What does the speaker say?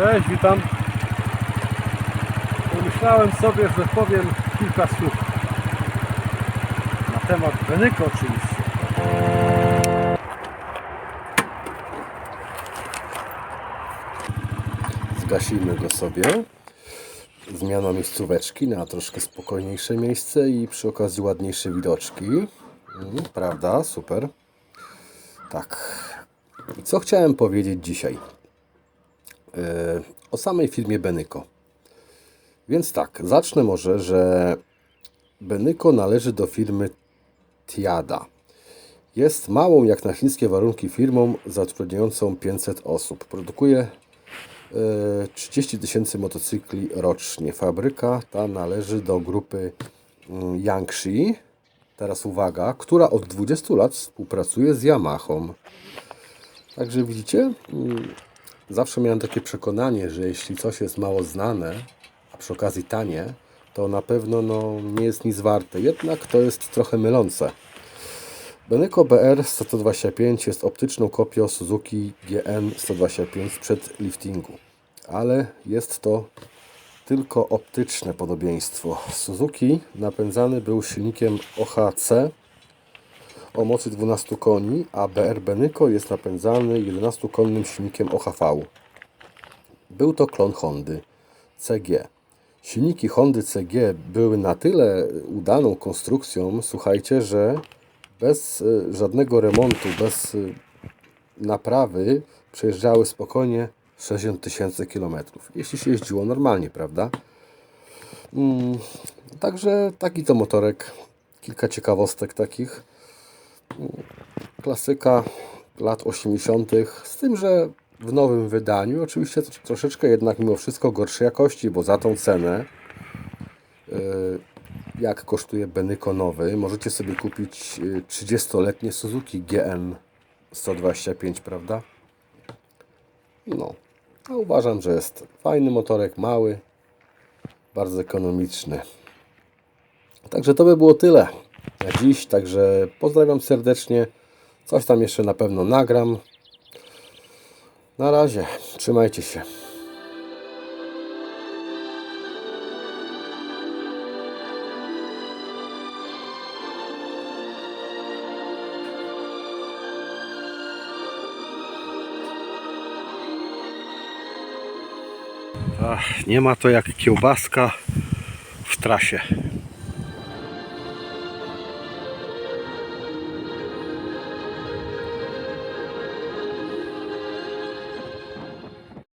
Cześć, witam. Pomyślałem sobie, że powiem kilka słów na temat Benyko oczywiście. Zgasimy go sobie. Zmiana miejscóweczki na troszkę spokojniejsze miejsce i przy okazji ładniejsze widoczki. Mm, Prawda? Super. Tak. I co chciałem powiedzieć dzisiaj? E, o samej firmie Benyko. Więc tak, zacznę może, że Benyko należy do firmy Tiada. Jest małą jak na chińskie warunki firmą zatrudniającą 500 osób. Produkuje e, 30 tysięcy motocykli rocznie. Fabryka ta należy do grupy mm, Yangshi. Teraz uwaga, która od 20 lat współpracuje z Yamahą. Także widzicie, mm, zawsze miałem takie przekonanie, że jeśli coś jest mało znane, a przy okazji tanie, to na pewno no, nie jest nic warte. Jednak to jest trochę mylące. Beneco BR 125 jest optyczną kopią Suzuki GN 125 sprzed liftingu, ale jest to tylko optyczne podobieństwo. Suzuki napędzany był silnikiem OHC o mocy 12 koni, a BR Benyko jest napędzany 11-konnym silnikiem OHV. Był to klon Hondy CG. Silniki Hondy CG były na tyle udaną konstrukcją, słuchajcie, że bez e, żadnego remontu, bez e, naprawy przejeżdżały spokojnie 60 tysięcy kilometrów. Jeśli się jeździło normalnie, prawda? Mm, także taki to motorek. Kilka ciekawostek takich klasyka lat 80., z tym, że w nowym wydaniu, oczywiście troszeczkę jednak mimo wszystko gorszej jakości, bo za tą cenę, yy, jak kosztuje Benyko nowy, możecie sobie kupić yy, 30-letnie Suzuki GN 125, prawda? No, a uważam, że jest fajny motorek, mały, bardzo ekonomiczny. Także to by było tyle na dziś. Także pozdrawiam serdecznie. Coś tam jeszcze na pewno nagram. Na razie. Trzymajcie się. Nie ma to jak kiełbaska w trasie.